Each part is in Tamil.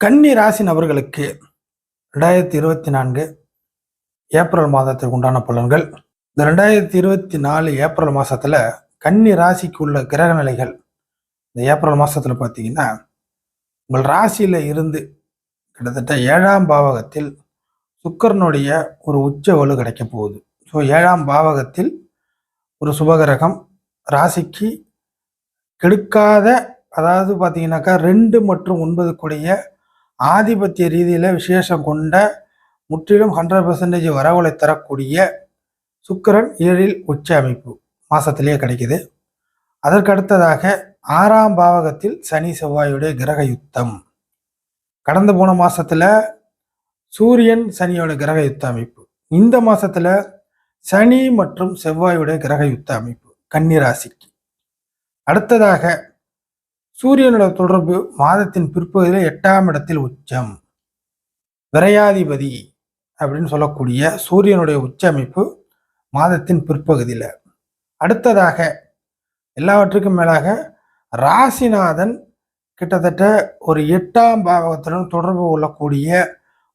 கன்னி ராசி நபர்களுக்கு ரெண்டாயிரத்தி இருபத்தி நான்கு ஏப்ரல் மாதத்திற்கு உண்டான பலன்கள். இந்த ரெண்டாயிரத்தி இருபத்தி நாலு ஏப்ரல் மாதத்தில் கன்னி ராசிக்கு உள்ள கிரக நிலைகள் இந்த ஏப்ரல் மாதத்தில் பார்த்தீங்கன்னா உங்கள் ராசியில் இருந்து கிட்டத்தட்ட ஏழாம் பாவகத்தில் சுக்கரனுடைய ஒரு உச்ச வலு கிடைக்க போகுது. ஸோ ஏழாம் பாவகத்தில் ஒரு சுபகிரகம் ராசிக்கு கெடுக்காத அதாவது பார்த்தீங்கன்னாக்கா ரெண்டு மற்றும் ஒன்பது கூடிய ஆதிபத்திய ரீதியில் விசேஷம் கொண்ட முற்றிலும் ஹண்ட்ரட் பர்சன்டேஜ் வரவுகளை தரக்கூடிய சுக்கிரன் ஏழில் உச்ச அமைப்பு மாதத்திலேயே கிடைக்குது. அதற்கு அடுத்ததாக ஆறாம் பாவகத்தில் சனி செவ்வாயுடைய கிரக யுத்தம். கடந்த போன மாதத்தில் சூரியன் சனியோட கிரக யுத்த அமைப்பு. இந்த மாதத்தில் சனி மற்றும் செவ்வாயுடைய கிரக யுத்த அமைப்பு. கன்னிராசிக்கு அடுத்ததாக சூரியனோட தொடர்பு மாதத்தின் பிற்பகுதியில் எட்டாம் இடத்தில் உச்சம். விரையாதிபதி அப்படின்னு சொல்லக்கூடிய சூரியனுடைய உச்ச அமைப்பு மாதத்தின் பிற்பகுதியில். அடுத்ததாக எல்லாவற்றுக்கும் மேலாக ராசிநாதன் கிட்டத்தட்ட ஒரு எட்டாம் பாவகத்துடன் தொடர்பு கொள்ளக்கூடிய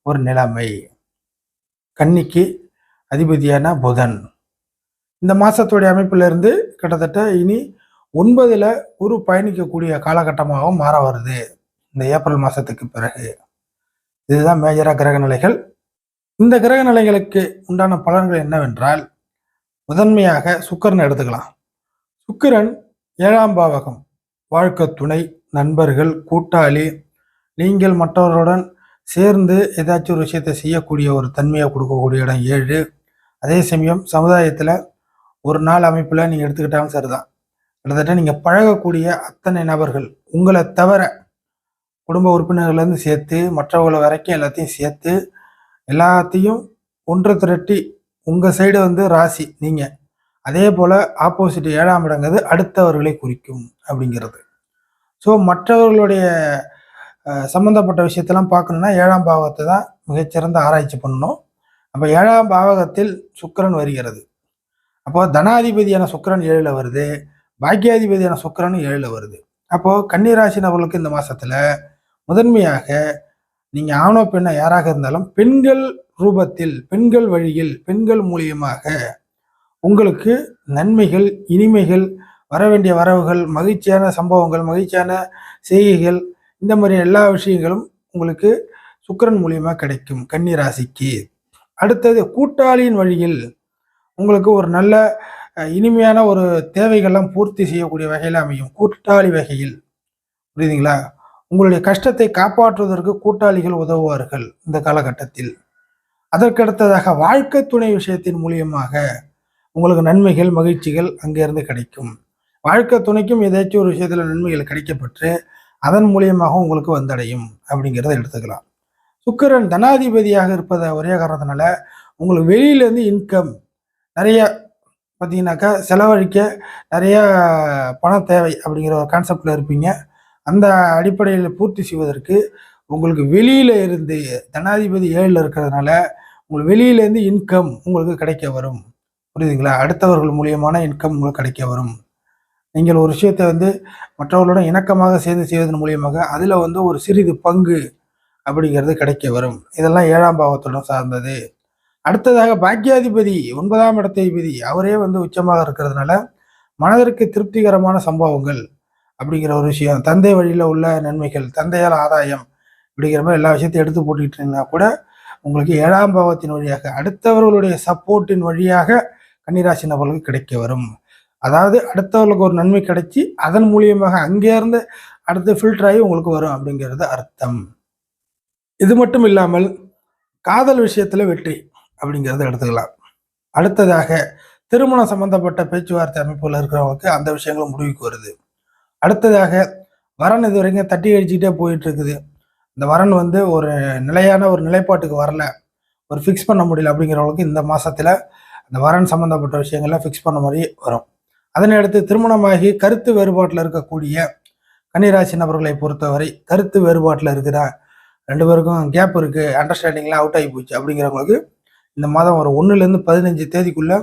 ஒரு நிலைமை. கன்னிக்கு அதிபதியான புதன். இந்த மாதத்துடைய அமைப்பிலிருந்து கிட்டத்தட்ட இனி ஒன்பதில் குரு பயணிக்கக்கூடிய காலகட்டமாகவும் மாற வருது. இந்த ஏப்ரல் மாதத்துக்கு பிறகு. இதுதான் மேஜராக கிரக நிலைகள். இந்த கிரக நிலைகளுக்கு உண்டான பலன்கள் என்னவென்றால் முதன்மையாக சுக்கரன் எடுத்துக்கலாம். சுக்கிரன் ஏழாம் பாவகம். வாழ்க்கை துணை நண்பர்கள் கூட்டாளி நீங்கள் மற்றவர்களுடன் சேர்ந்து ஏதாச்சும் ஒரு விஷயத்தை செய்யக்கூடிய ஒரு தன்மையை கொடுக்கக்கூடிய இடம் ஏழு. அதே சமயம் சமுதாயத்தில் ஒரு நாள் அமைப்பில் நீங்கள் எடுத்துக்கிட்டாலும் சரிதான். கிட்டத்தட்ட நீங்கள் பழகக்கூடிய அத்தனை நபர்கள் உங்களை தவிர குடும்ப உறுப்பினர்கள்லேருந்து சேர்த்து மற்றவங்களை வரைக்கும் எல்லாத்தையும் சேர்த்து எல்லாத்தையும் ஒன்று திரட்டி உங்கள் சைடு வந்து ராசி நீங்கள் அதே போல் ஆப்போசிட் ஏழாம் இடங்கிறது அடுத்தவர்களை குறிக்கும் அப்படிங்கிறது. ஸோ மற்றவர்களுடைய சம்மந்தப்பட்ட விஷயத்தெல்லாம் பார்க்கணுன்னா ஏழாம் பாவத்தை தான் மிகச்சிறந்த ஆராய்ச்சி பண்ணணும். அப்போ ஏழாம் பாவகத்தில் சுக்கிரன் வருகிறது. அப்போ தனாதிபதியான சுக்கிரன் ஏழில் வருது. பாக்கியாதிபதியான சுக்கிரன் ஏழில் வருது. அப்போது கன்னிராசி நபர்களுக்கு இந்த மாதத்தில் முதன்மையாக நீங்கள் ஆணோ பெண்ணை யாராக இருந்தாலும் பெண்கள் ரூபத்தில் பெண்கள் வழியில் பெண்கள் மூலியமாக உங்களுக்கு நன்மைகள் இனிமைகள் வர வேண்டிய வரவுகள் மகிழ்ச்சியான சம்பவங்கள் மகிழ்ச்சியான செய்கைகள் இந்த மாதிரி எல்லா விஷயங்களும் உங்களுக்கு சுக்கிரன் மூலியமாக கிடைக்கும் கன்னி ராசிக்கு அடுத்தது கூட்டாளியின் வழியில் உங்களுக்கு ஒரு நல்ல இனிமையான ஒரு தேவைகள்லாம் பூர்த்தி செய்யக்கூடிய வகையில் அமையும். கூட்டாளி வகையில் புரியுதுங்களா? உங்களுடைய கஷ்டத்தை காப்பாற்றுவதற்கு கூட்டாளிகள் உதவுவார்கள் இந்த காலகட்டத்தில். அதற்கடுத்ததாக வாழ்க்கை துணை விஷயத்தின் மூலியமாக உங்களுக்கு நன்மைகள் மகிழ்ச்சிகள் அங்கேருந்து கிடைக்கும். வாழ்க்கை துணைக்கும் ஏதாச்சும் ஒரு விஷயத்தில் நன்மைகள் கிடைக்கப்பட்டு அதன் மூலியமாக உங்களுக்கு வந்தடையும் அப்படிங்கிறத எடுத்துக்கலாம். சுக்கிரன் தனாதிபதியாக இருப்பத ஒரே காரணத்தினால உங்களுக்கு வெளியிலேருந்து இன்கம் நிறைய பார்த்தீங்கன்னாக்கா செலவழிக்க நிறைய பணம் தேவை அப்படிங்கிற ஒரு கான்செப்டில் இருப்பீங்க. அந்த அடிப்படையில் பூர்த்தி செய்வதற்கு உங்களுக்கு வெளியில் இருந்து தனாதிபதி ஏழில் இருக்கிறதுனால உங்களுக்கு வெளியிலேருந்து இன்கம் உங்களுக்கு கிடைக்க வரும். புரியுதுங்களா? அடுத்தவர்கள் மூலியமான இன்கம் உங்களுக்கு கிடைக்க வரும். நீங்கள் ஒரு விஷயத்தை வந்து மற்றவர்களுடன் இணக்கமாக சேர்ந்து செய்வதன் மூலியமாக அதில் வந்து ஒரு சிறிது பங்கு அப்படிங்கிறது கிடைக்க வரும். இதெல்லாம் ஏழாம் பாவத்துடன் சார்ந்தது. அடுத்ததாக பாக்கியாதிபதி ஒன்பதாம் இடத்தைபதி அவரே வந்து உச்சமாக இருக்கிறதுனால மனதிற்கு திருப்திகரமான சம்பவங்கள் அப்படிங்கிற ஒரு விஷயம். தந்தை வழியில் உள்ள நன்மைகள் தந்தையால் ஆதாயம் அப்படிங்கிற மாதிரி எல்லா விஷயத்தையும் எடுத்து போட்டுக்கிட்டீங்கன்னா கூட உங்களுக்கு ஏழாம் பாவத்தின் வழியாக அடுத்தவர்களுடைய சப்போர்ட்டின் வழியாக கன்னிராசி நபர்களுக்கு கிடைக்க வரும். அதாவது அடுத்தவர்களுக்கு ஒரு நன்மை கிடைச்சி அதன் மூலியமாக அங்கே இருந்து அடுத்து ஃபில்டர் ஆகி உங்களுக்கு வரும் அப்படிங்கிறது அர்த்தம். இது மட்டும் இல்லாமல் காதல் விஷயத்தில் வெற்றி. அப்படிங்கிறத எடுத்துக்கலாம். அடுத்ததாக திருமணம் சம்பந்தப்பட்ட பேச்சுவார்த்தை அமைப்புகள் இருக்கிறவங்களுக்கு அந்த விஷயங்களும் முடிவுக்கு வருது. அடுத்ததாக வரன் இது வரைக்கும் தட்டி அடிச்சுக்கிட்டே போயிட்டு இருக்குது இந்த வரன் வந்து ஒரு நிலையான ஒரு நிலைப்பாட்டுக்கு வரல. ஒரு ஃபிக்ஸ் பண்ண முடியல அப்படிங்கிறவங்களுக்கு இந்த மாசத்துல அந்த வரன் சம்பந்தப்பட்ட விஷயங்கள்லாம் ஃபிக்ஸ் பண்ண மாதிரி வரும். அதனை அடுத்து திருமணமாகி கருத்து வேறுபாட்டில் இருக்கக்கூடிய கன்னிராசி நபர்களை பொறுத்தவரை கருத்து வேறுபாட்டில் இருக்கிற ரெண்டு பேருக்கும் கேப் இருக்குது அண்டர்ஸ்டாண்டிங்லாம் அவுட் ஆகி போச்சு அப்படிங்கிறவங்களுக்கு இந்த மாதம் ஒரு ஒன்றுலேருந்து பதினஞ்சு தேதிக்குள்ள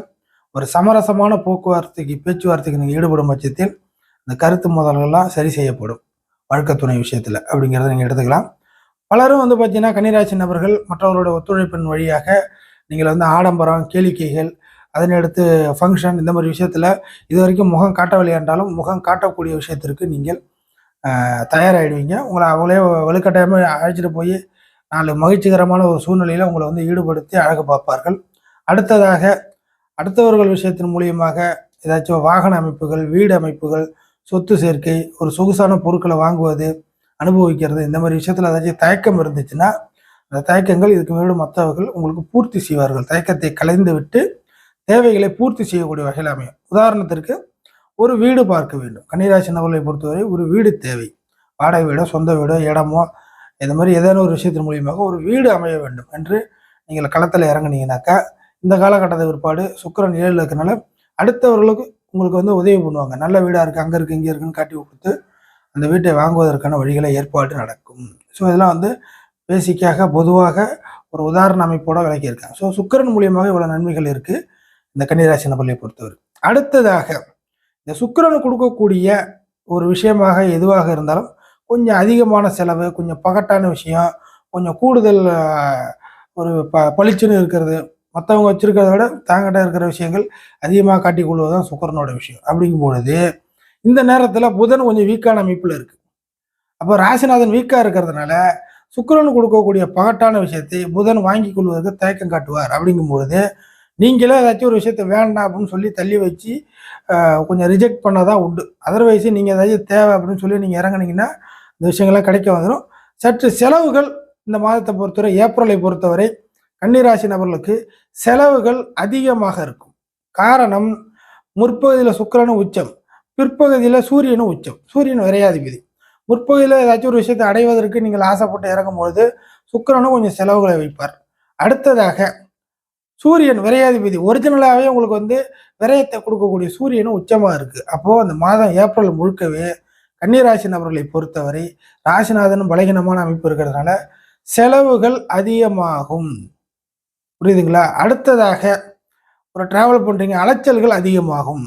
ஒரு சமரசமான போக்குவரத்துக்கு பேச்சுவார்த்தைக்கு நீங்கள் ஈடுபடும் பட்சத்தில் இந்த கருத்து மோதல்கள்லாம் சரி செய்யப்படும். வழக்க துணை விஷயத்தில் அப்படிங்கிறத நீங்கள் எடுத்துக்கலாம். பலரும் வந்து பார்த்தீங்கன்னா கன்னிராசி நபர்கள் மற்றவர்களோட ஒத்துழைப்பின் வழியாக நீங்கள் வந்து ஆடம்பரம் கேளிக்கைகள் அதனடுத்து ஃபங்க்ஷன் இந்த மாதிரி விஷயத்தில் இது வரைக்கும் முகம் காட்டவில்லை என்றாலும் முகம் காட்டக்கூடிய விஷயத்திற்கு நீங்கள் தயாராகிடுவீங்க உங்களை அவங்களே வலுக்கட்டாயமாக அழைச்சிட்டு போய் நாலு மகிழ்ச்சிகரமான ஒரு சூழ்நிலையில் உங்களை வந்து ஈடுபடுத்தி அழகு பார்ப்பார்கள். அடுத்ததாக அடுத்தவர்கள் விஷயத்தின் மூலியமாக ஏதாச்சும் வாகன அமைப்புகள் வீடு அமைப்புகள் சொத்து சேர்க்கை ஒரு சொகுசான பொருட்களை வாங்குவது அனுபவிக்கிறது இந்த மாதிரி விஷயத்தில் ஏதாச்சும் தயக்கம் இருந்துச்சுன்னா அந்த தயக்கங்கள் இதுக்கு மேலும் மற்றவர்கள் உங்களுக்கு பூர்த்தி செய்வார்கள். தயக்கத்தை கலைந்து விட்டு தேவைகளை பூர்த்தி செய்யக்கூடிய வகையில் அமையும். உதாரணத்திற்கு ஒரு வீடு பார்க்க வேண்டும். கன்னிராசி நபர்களை பொறுத்தவரை ஒரு வீடு தேவை. வாடகை வீடோ சொந்த வீடோ இடமோ இந்த மாதிரி ஏதேனும் ஒரு விஷயத்தின் மூலியமாக ஒரு வீடு அமைய வேண்டும் என்று நீங்கள் களத்தில் இறங்குனீங்கனாக்கா இந்த காலகட்டத்தை பிற்பாடு சுக்கிரன் ஏழில் இருக்கிறனால அடுத்தவர்களுக்கு உங்களுக்கு வந்து உதவி பண்ணுவாங்க. நல்ல வீடாக இருக்குது அங்கே இருக்குது இங்கே இருக்குன்னு காட்டி கொடுத்து அந்த வீட்டை வாங்குவதற்கான வழிகளை ஏற்பாடு நடக்கும். ஸோ இதெல்லாம் வந்து பேசிக்காக பொதுவாக ஒரு உதாரண அமைப்போட விளக்கியிருக்காங்க. ஸோ சுக்கிரன் மூலியமாக இவ்வளோ நன்மைகள் இருக்குது இந்த கன்னிராசி நபர்களை பொறுத்தவரை. அடுத்ததாக இந்த சுக்கிரன் கொடுக்கக்கூடிய ஒரு விஷயமாக எதுவாக இருந்தாலும் கொஞ்சம் அதிகமான செலவு கொஞ்சம் பகட்டான விஷயம் கொஞ்சம் கூடுதல் ஒரு ப பளிச்சுன்னு இருக்கிறது மற்றவங்க வச்சுருக்கிறத விட தாங்கிட்ட இருக்கிற விஷயங்கள் அதிகமாக காட்டிக் கொள்வது தான் சுக்கரனோட விஷயம். அப்படிங்கும் பொழுது இந்த நேரத்தில் புதன் கொஞ்சம் வீக்கான அமைப்பில் இருக்குது அப்போ ராசிநாதன் வீக்காக இருக்கிறதுனால சுக்கரன் கொடுக்கக்கூடிய பகட்டான விஷயத்தை புதன் வாங்கி கொள்வதற்கு தயக்கம் காட்டுவார். அப்படிங்கும் பொழுது நீங்களே ஏதாச்சும் ஒரு விஷயத்தை வேண்டாம் அப்படின்னு சொல்லி தள்ளி வச்சு கொஞ்சம் ரிஜெக்ட் பண்ணாதான் உண்டு. அதர்வைஸ் நீங்கள் ஏதாச்சும் தேவை அப்படின்னு சொல்லி நீங்கள் இறங்குனீங்கன்னா இந்த விஷயங்கள்லாம் கிடைக்க வந்துடும் சற்று செலவுகள் இந்த மாதத்தை பொறுத்தவரை ஏப்ரலை பொறுத்தவரை கன்னிராசி நபர்களுக்கு செலவுகள் அதிகமாக இருக்கும். காரணம் முற்பகுதியில் சுக்கிரனும் உச்சம் பிற்பகுதியில் சூரியனும் உச்சம். சூரியன் விரையாதிபதி முற்பகுதியில் ஏதாச்சும் ஒரு விஷயத்தை அடைவதற்கு நீங்கள் ஆசைப்பட்டு இறங்கும் பொழுது சுக்கிரனும் கொஞ்சம் செலவுகளை வைப்பார். அடுத்ததாக சூரியன் விரையாதிபதி ஒரிஜினலாகவே உங்களுக்கு வந்து விரயத்தை கொடுக்கக்கூடிய சூரியனும் உச்சமாக இருக்குது அப்போது அந்த மாதம் ஏப்ரல் முழுக்கவே கன்னிராசி நபர்களை பொறுத்தவரை ராசிநாதனும் பலகீனமான அமைப்பு இருக்கிறதுனால செலவுகள் அதிகமாகும். புரியுதுங்களா? அடுத்ததாக ஒரு டிராவல் பண்ணுறீங்க அலைச்சல்கள் அதிகமாகும்.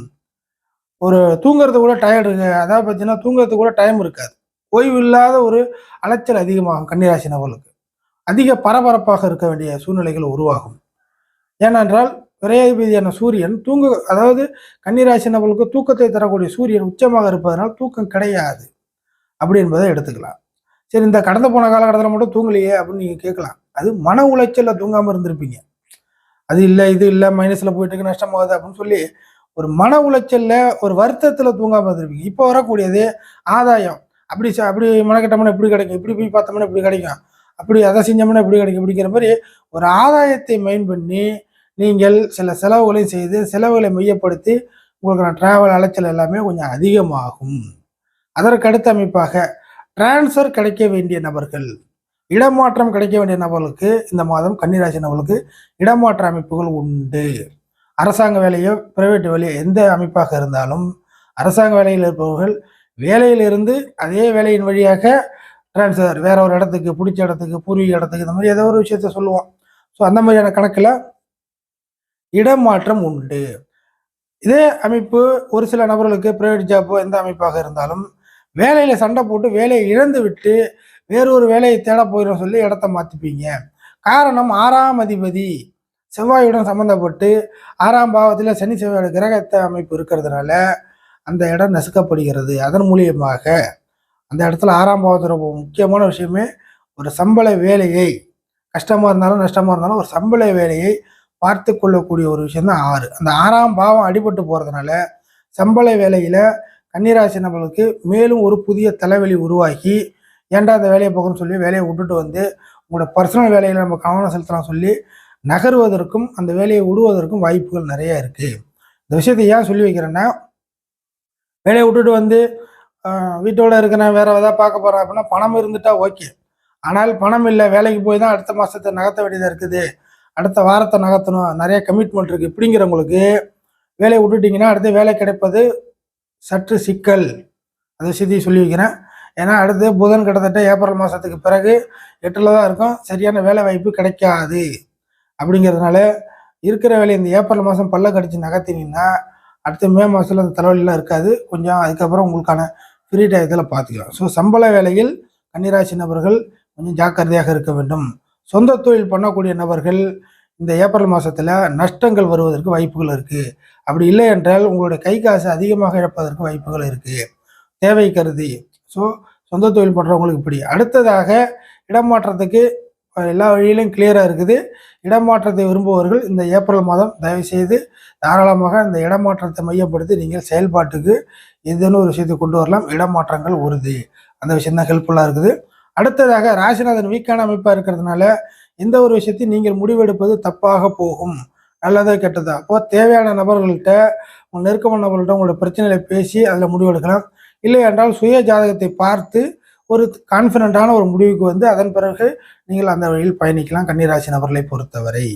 ஒரு தூங்குறது கூட டயர்டு இருக்கு அதாவது பார்த்தீங்கன்னா தூங்குறது கூட டைம் இருக்காது. ஓய்வு இல்லாத ஒரு அலைச்சல் அதிகமாகும் கன்னிராசி நபர்களுக்கு அதிக பரபரப்பாக இருக்க வேண்டிய சூழ்நிலைகள் உருவாகும். ஏனென்றால் விரையாதிபதியான சூரியன் தூங்க அதாவது கன்னிராசி நபர்களுக்கு தூக்கத்தை தரக்கூடிய சூரியன் உச்சமாக இருப்பதனால் தூக்கம் கிடையாது அப்படி என்பதை எடுத்துக்கலாம். சரி இந்த கடந்த போன காலகட்டத்தில் மட்டும் தூங்கலையே அப்படின்னு நீங்கள் கேட்கலாம். அது மன உளைச்சலில் தூங்காமல் இருந்திருப்பீங்க. அது இல்லை இது இல்லை மைனஸில் போயிட்டு நஷ்டமாகுது அப்படின்னு சொல்லி ஒரு மன உளைச்சலில் ஒரு வருத்தத்தில் தூங்காமல் இருந்திருப்பீங்க. இப்போ வரக்கூடியது ஆதாயம். அப்படி ச- அப்படி மனக்கட்டம்னா இப்படி கிடைக்கும் இப்படி போய் பார்த்தோம்னா இப்படி கிடைக்கும் அப்படி அதை செஞ்சோம்னா இப்படி கிடைக்கும் இப்படிங்கிற மாதிரி ஒரு ஆதாயத்தை மெயின் பண்ணி நீங்கள் சில செலவுகளையும் செய்து செலவுகளை மையப்படுத்தி உங்களுக்கு டிராவல் அலைச்சல் எல்லாமே கொஞ்சம் அதிகமாகும். அதற்கு அடுத்த அமைப்பாக டிரான்ஸ்ஃபர் கிடைக்க வேண்டிய நபர்கள். இடமாற்றம் கிடைக்க வேண்டிய நபர்களுக்கு இந்த மாதம் கன்னிராசி நபர்களுக்கு இடமாற்ற அமைப்புகள் உண்டு. அரசாங்க வேலையோ பிரைவேட் வேலையோ எந்த அமைப்பாக இருந்தாலும் அரசாங்க வேலையில் இருப்பவர்கள் வேலையிலிருந்து அதே வேலையின் வழியாக டிரான்ஸ்ஃபர் வேற ஒரு இடத்துக்கு பிடிச்ச இடத்துக்கு பூர்வீக இடத்துக்கு இந்த மாதிரி ஏதோ ஒரு விஷயத்த சொல்லுவோம். ஸோ அந்த மாதிரியான கணக்கில் இடமாற்றம் உண்டு. இதே அமைப்பு ஒரு சில நபர்களுக்கு பிரைவேட் ஜாப்போ எந்த அமைப்பாக இருந்தாலும் வேலையில் சண்டை போட்டு வேலையை இழந்து விட்டு வேறொரு வேலையை தேட போயிடும் சொல்லி இடத்த மாற்றிப்பீங்க காரணம் ஆறாம் அதிபதி செவ்வாயுடன் சம்மந்தப்பட்டு ஆறாம் பாவத்தில் சனி செவ்வாய் கிரகத்தை அமைப்பு இருக்கிறதுனால அந்த இடம் நசுக்கப்படுகிறது. அதன் மூலியமாக அந்த இடத்துல ஆறாம் பாவத்தோட முக்கியமான விஷயமே ஒரு சம்பள வேலையை கஷ்டமாக இருந்தாலும் நஷ்டமாக இருந்தாலும் ஒரு சம்பள வேலையை பார்த்து கொள்ளக்கூடிய ஒரு விஷயம் தான் ஆறு. அந்த ஆறாம் பாவம் அடிபட்டு போகிறதுனால சம்பள வேலையில் கன்னிராசி நபர்களுக்கு மேலும் ஒரு புதிய தலைவலி உருவாக்கி ஏன்டா அந்த வேலையை போகணும்னு சொல்லி வேலையை விட்டுட்டு வந்து உங்களோட பர்சனல் வேலையில் நம்ம கவனம் செலுத்தலாம் சொல்லி நகருவதற்கும் அந்த வேலையை விடுவதற்கும் வாய்ப்புகள் நிறைய இருக்குது இந்த விஷயத்தை ஏன் சொல்லி வைக்கிறேன்னா வேலையை விட்டுட்டு வந்து வீட்டோட இருக்கிறேன் வேற எதாவது பார்க்க போகிறேன் அப்படின்னா பணம் இருந்துட்டா ஓகே ஆனால் பணம் இல்லை வேலைக்கு போய் தான் அடுத்த மாதத்தை நகர்த்த வேண்டியதாக இருக்குது. அடுத்த வாரத்தை நகர்த்தணும். நிறைய கமிட்மெண்ட் இருக்குது இப்படிங்கிறவங்களுக்கு வேலையை விட்டுட்டிங்கன்னா அடுத்து வேலை கிடைப்பது சற்று சிக்கல். அதை சிதி சொல்லி வைக்கிறேன் ஏன்னா அடுத்து புதன் கிட்டத்தட்ட ஏப்ரல் மாதத்துக்கு பிறகு எட்டில் தான் இருக்கும். சரியான வேலை வாய்ப்பு கிடைக்காது. அப்படிங்கிறதுனால இருக்கிற வேலையை இந்த ஏப்ரல் மாதம் பல்ல கடிச்சு நகர்த்தினீங்கன்னா அடுத்த மே மாதத்தில் அந்த தலைவலிலாம் இருக்காது. கொஞ்சம் அதுக்கப்புறம் உங்களுக்கான ஃப்ரீ டயத்தில் பார்த்துக்கலாம். ஸோ சம்பள வேலையில் கன்னிராசி நபர்கள் கொஞ்சம் ஜாக்கிரதையாக இருக்க வேண்டும். சொந்த தொழில் பண்ணக்கூடிய நபர்கள் இந்த ஏப்ரல் மாதத்தில் நஷ்டங்கள் வருவதற்கு வாய்ப்புகள் இருக்குது அப்படி இல்லை என்றால் உங்களுடைய கை காசு அதிகமாக இழப்பதற்கு வாய்ப்புகள் இருக்குது தேவை கருதி. ஸோ சொந்த தொழில் பண்ணுறவங்களுக்கு இப்படி. அடுத்ததாக இடமாற்றத்துக்கு எல்லா வழியிலும் கிளியராக இருக்குது. இடமாற்றத்தை விரும்புபவர்கள் இந்த ஏப்ரல் மாதம் தயவு செய்து தாராளமாக இந்த இடமாற்றத்தை மையப்படுத்தி நீங்கள் செயல்பாட்டுக்கு எதுன்னு ஒரு விஷயத்தை கொண்டு வரலாம். இடமாற்றங்கள் உறுதி. அந்த விஷயம் தான் ஹெல்ப்ஃபுல்லாக இருக்குது. அடுத்ததாக ராசிநாதன் வீக்கான அமைப்பாக இருக்கிறதுனால எந்த ஒரு விஷயத்தையும் நீங்கள் முடிவெடுப்பது தப்பாக போகும். நல்லதோ கெட்டதா. அப்போ தேவையான நபர்கள்ட்ட உங்கள் நெருக்கமான நபர்கள்ட்ட உங்களோட பிரச்சனைகளை பேசி அதில் முடிவெடுக்கலாம் இல்லை என்றால் சுய ஜாதகத்தை பார்த்து ஒரு கான்ஃபிடண்ட்டான ஒரு முடிவுக்கு வந்து அதன் பிறகு நீங்கள் அந்த வழியில் பயணிக்கலாம் கன்னிராசி நபர்களை பொறுத்தவரை.